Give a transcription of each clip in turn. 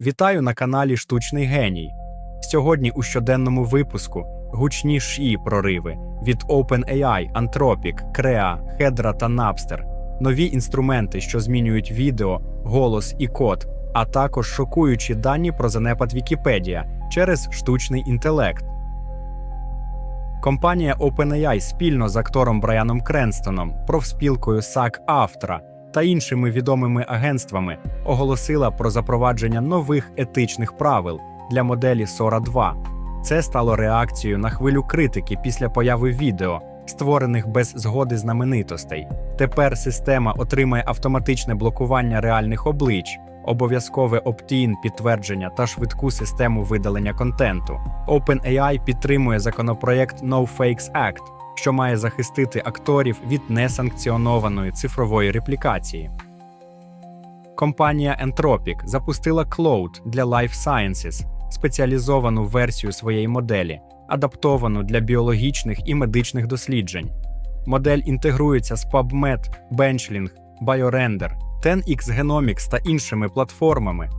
Вітаю на каналі Штучний Геній. Сьогодні у щоденному випуску гучні ші прориви від OpenAI, Anthropic, Crea, Hedra та Napster, нові інструменти, що змінюють відео, голос і код, а також шокуючі дані про занепад Вікіпедія через штучний інтелект. Компанія OpenAI спільно з актором Брайаном Кренстоном, профспілкою SAG Автора та іншими відомими агентствами оголосила про запровадження нових етичних правил для моделі Sora 2. Це стало реакцією на хвилю критики після появи відео, створених без згоди знаменитостей. Тепер система отримає автоматичне блокування реальних облич, обов'язкове opt-in підтвердження та швидку систему видалення контенту. OpenAI підтримує законопроєкт No Fakes Act, що має захистити акторів від несанкціонованої цифрової реплікації. Компанія Anthropic запустила Claude для Life Sciences, спеціалізовану версію своєї моделі, адаптовану для біологічних і медичних досліджень. Модель інтегрується з PubMed, Benchling, BioRender, 10x Genomics та іншими платформами,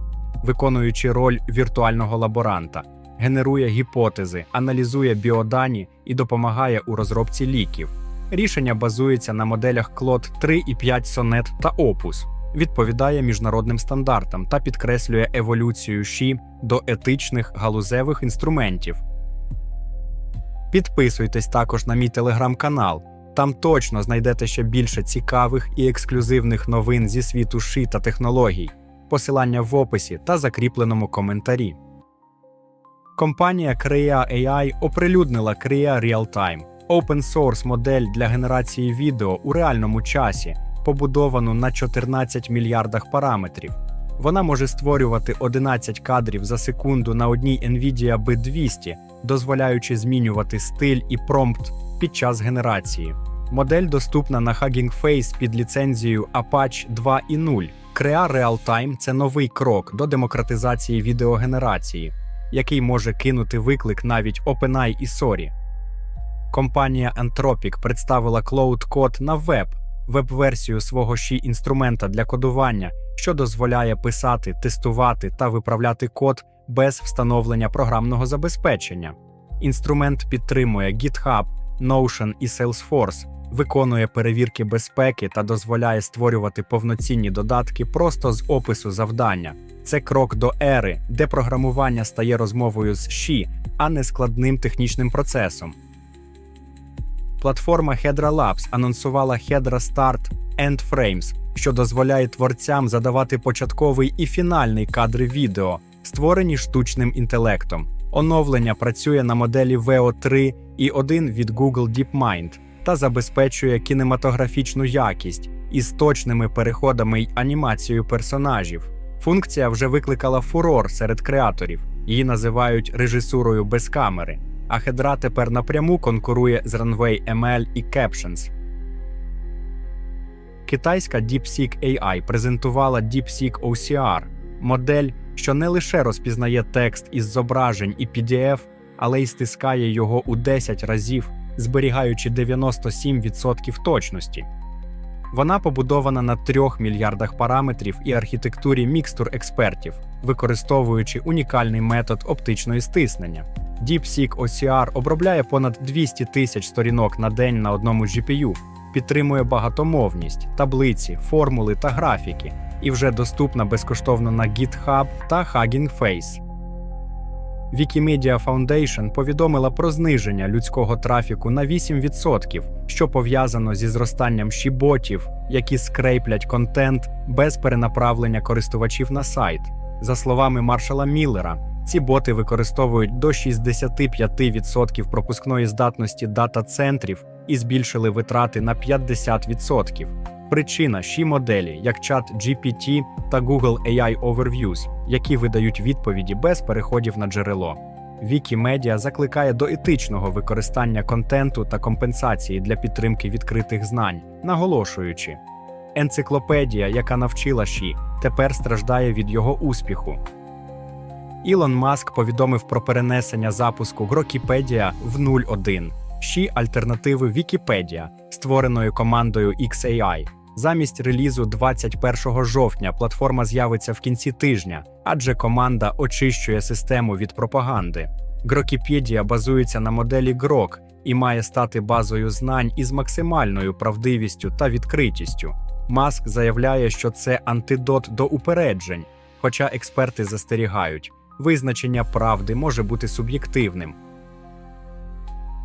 виконуючи роль віртуального лаборанта, генерує гіпотези, аналізує біодані і допомагає у розробці ліків. Рішення базується на моделях Claude 3 і 5 Sonnet та Opus, відповідає міжнародним стандартам та підкреслює еволюцію ШІ до етичних галузевих інструментів. Підписуйтесь також на мій телеграм-канал. Там точно знайдете ще більше цікавих і ексклюзивних новин зі світу ШІ та технологій. Посилання в описі та закріпленому коментарі. Компанія Crea AI оприлюднила Crea Real-Time – open-source модель для генерації відео у реальному часі, побудовану на 14 мільярдах параметрів. Вона може створювати 11 кадрів за секунду на одній NVIDIA B200, дозволяючи змінювати стиль і промпт під час генерації. Модель доступна на Hugging Face під ліцензією Apache 2.0. Crea Real-Time – це новий крок до демократизації відеогенерації, який може кинути виклик навіть OpenAI і Sori. Компанія Anthropic представила Cloud Code на веб, веб-версію свого ші інструмента для кодування, що дозволяє писати, тестувати та виправляти код без встановлення програмного забезпечення. Інструмент підтримує GitHub, Notion і Salesforce, виконує перевірки безпеки та дозволяє створювати повноцінні додатки просто з опису завдання. Це крок до ери, де програмування стає розмовою з ші, а не складним технічним процесом. Платформа Hedra Labs анонсувала Hedra Start End Frames, що дозволяє творцям задавати початковий і фінальний кадри відео, створені штучним інтелектом. Оновлення працює на моделі VO3 і 1 від Google DeepMind та забезпечує кінематографічну якість із точними переходами й анімацією персонажів. Функція вже викликала фурор серед креаторів, її називають режисурою без камери. А Hedra тепер напряму конкурує з Runway ML і Captions. Китайська DeepSeek AI презентувала DeepSeek OCR – модель, що не лише розпізнає текст із зображень і PDF, але й стискає його у 10 разів, зберігаючи 97% точності. Вона побудована на 3 мільярдах параметрів і архітектурі мікстур експертів, використовуючи унікальний метод оптичної стиснення. DeepSeek OCR обробляє понад 200 тисяч сторінок на день на одному GPU, підтримує багатомовність, таблиці, формули та графіки і вже доступна безкоштовно на GitHub та Hugging Face. Wikimedia Foundation повідомила про зниження людського трафіку на 8%, що пов'язано зі зростанням шіботів, які скрейплять контент без перенаправлення користувачів на сайт. За словами Маршала Міллера, ці боти використовують до 65% пропускної здатності дата-центрів і збільшили витрати на 50%. Причина ші моделі, як чат GPT та Google AI Overviews, які видають відповіді без переходів на джерело. Wikimedia закликає до етичного використання контенту та компенсації для підтримки відкритих знань, наголошуючи, енциклопедія, яка навчила Ші, тепер страждає від його успіху. Ілон Маск повідомив про перенесення запуску Грокіпедія в 0.1, Ші альтернативи Вікіпедія, створеної командою XAI. Замість релізу 21 жовтня платформа з'явиться в кінці тижня, адже команда очищує систему від пропаганди. Грокіпедія базується на моделі Grok і має стати базою знань із максимальною правдивістю та відкритістю. Маск заявляє, що це антидот до упереджень, хоча експерти застерігають, визначення правди може бути суб'єктивним.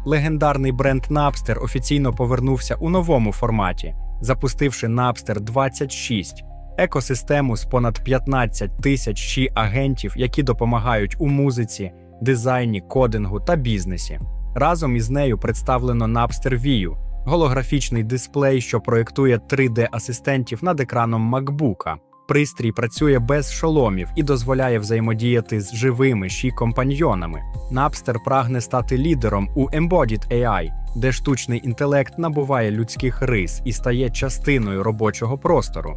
Легендарний бренд Napster офіційно повернувся у новому форматі, запустивши Napster 26 – екосистему з понад 15 тисяч ші агентів, які допомагають у музиці, дизайні, кодингу та бізнесі. Разом із нею представлено Napster View – голографічний дисплей, що проєктує 3D-асистентів над екраном MacBook. Пристрій працює без шоломів і дозволяє взаємодіяти з живими ші компаньйонами. Napster прагне стати лідером у Embodied AI, де штучний інтелект набуває людських рис і стає частиною робочого простору.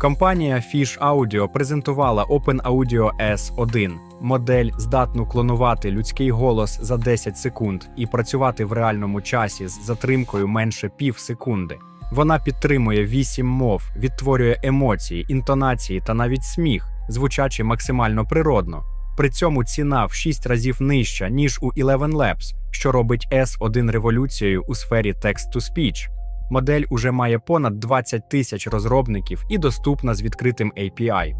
Компанія Fish Audio презентувала OpenAudio S1 – модель, здатну клонувати людський голос за 10 секунд і працювати в реальному часі з затримкою менше пів секунди. Вона підтримує 8 мов, відтворює емоції, інтонації та навіть сміх, звучачи максимально природно. При цьому ціна в 6 разів нижча, ніж у Eleven Labs, що робить S1 революцією у сфері text-to-speech. Модель уже має понад 20 тисяч розробників і доступна з відкритим API.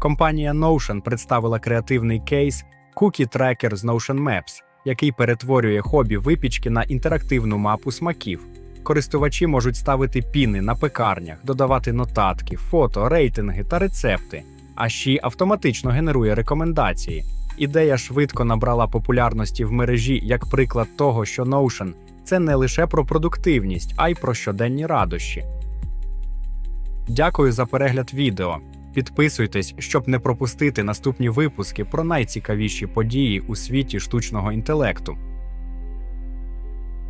Компанія Notion представила креативний кейс Cookie Tracker з Notion Maps, який перетворює хобі випічки на інтерактивну мапу смаків. Користувачі можуть ставити піни на пекарнях, додавати нотатки, фото, рейтинги та рецепти, а ще й автоматично генерує рекомендації. Ідея швидко набрала популярності в мережі як приклад того, що Notion – це не лише про продуктивність, а й про щоденні радощі. Дякую за перегляд відео. Підписуйтесь, щоб не пропустити наступні випуски про найцікавіші події у світі штучного інтелекту.